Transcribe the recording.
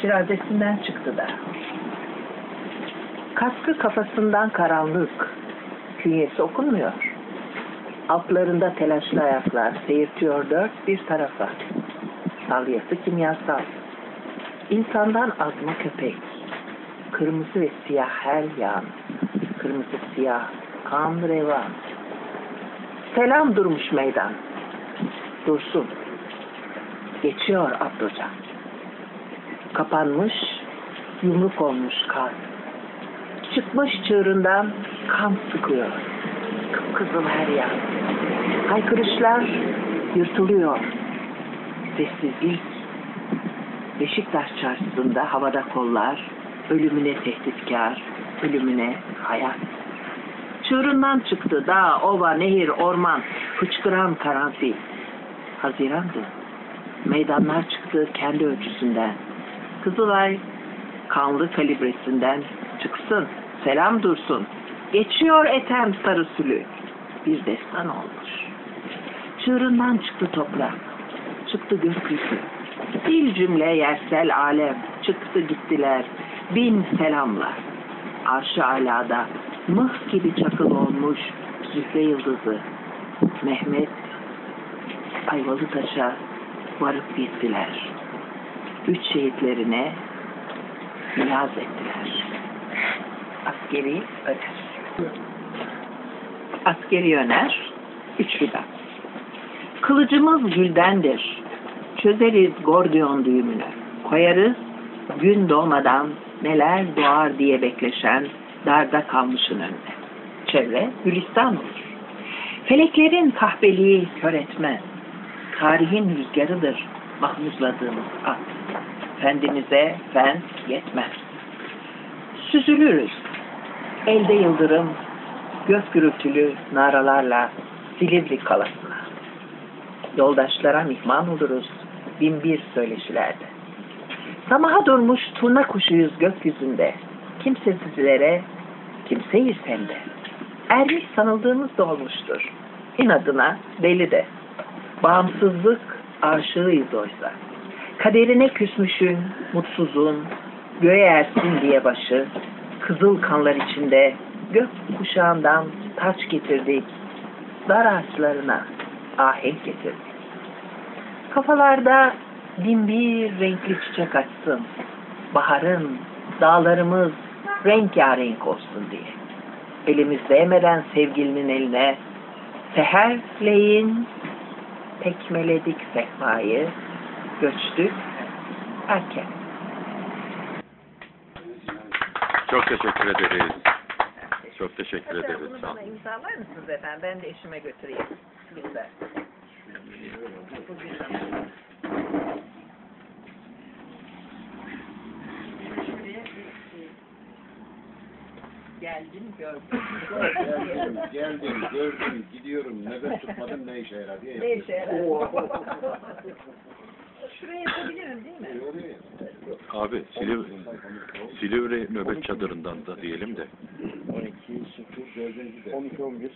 şirazesinden çıktı da. Kaskı kafasından karanlık, künyesi okunmuyor. Altlarında telaşlı ayaklar seyirtiyor dört bir tarafa. Salyası kimyasal. İnsandan azma köpek. Kırmızı ve siyah her yan. Kırmızı siyah. Kan revan. Selam durmuş meydan. Dursun. Geçiyor Abdurcan. Kapanmış, yumruk olmuş kan. Çıkmış çığırından kan sıkıyor. Kıpkızıl her yan. Haykırışlar yırtılıyor. Sessizlik. Beşiktaş çarşısında havada kollar, ölümüne tehditkar, ölümüne hayat. Çığırından çıktı dağ, ova, nehir, orman, fıçkıran karanfil. Hazirandı. Meydanlar çıktı kendi ölçüsünden. Kızılay kanlı kalibresinden çıksın, selam dursun. Geçiyor etem sarı sülü. Bir destan olmuş. Çığırından çıktı toprak, çıktı gökyüzü. Bir cümle yersel alem, çıktı gittiler. Bin selamlar. Arşı alada mıh gibi çakıl olmuş zühre yıldızı. Mehmet Ayvalı Taş'a varıp gittiler. Üç şehitlerine niyaz ettiler. Askeri öner. Askeri öner, üç fidan. Kılıcımız güldendir. Çözeriz gordiyon düğümünü. Koyarız gün doğmadan neler doğar diye bekleşen darda kalmışın önüne. Çevre gülistan olur. Feleklerin kahpeliği kör etmez. Tarihin rüzgarıdır mahmuzladığımız at. Fendimize fen yetmez. Süzülürüz. Elde yıldırım, gök gürültülü naralarla Silivri kalasına. Yoldaşlara mihman oluruz bin bir söyleşilerde. Samaha durmuş turna kuşuyuz gökyüzünde. Kimsesizlere kimseyiz hem de. Ermiş sanıldığımız da olmuştur. İnadına deli de. Bağımsızlık aşığıyız oysa. Kaderine küsmüşün, mutsuzun, göğe ersin diye başı, kızıl kanlar içinde gök kuşağından taç getirdik, dar ağaçlarına ahenk getirdik. Kafalarda bin bir renkli çiçek açsın, baharın, dağlarımız rengarenk olsun diye. Elimiz değmeden sevgilinin eline, seherleyin tekmeledik sehpayı, göçtük erken. Çok teşekkür ederiz. Çok teşekkür ederiz. Bunu bana imzalar mısınız efendim? Ben de eşime götüreyim. Güzel. Geldim gördüm. Geldim, geldim, gördüm, gidiyorum, nefes tutmadım ne işe yarar diye ne yapıyorum. işe yarar? Şuraya yapabilirim değil mi? Abi Silivri, Silivri nöbet çadırından da diyelim de 12, 0, 4. 12, 11.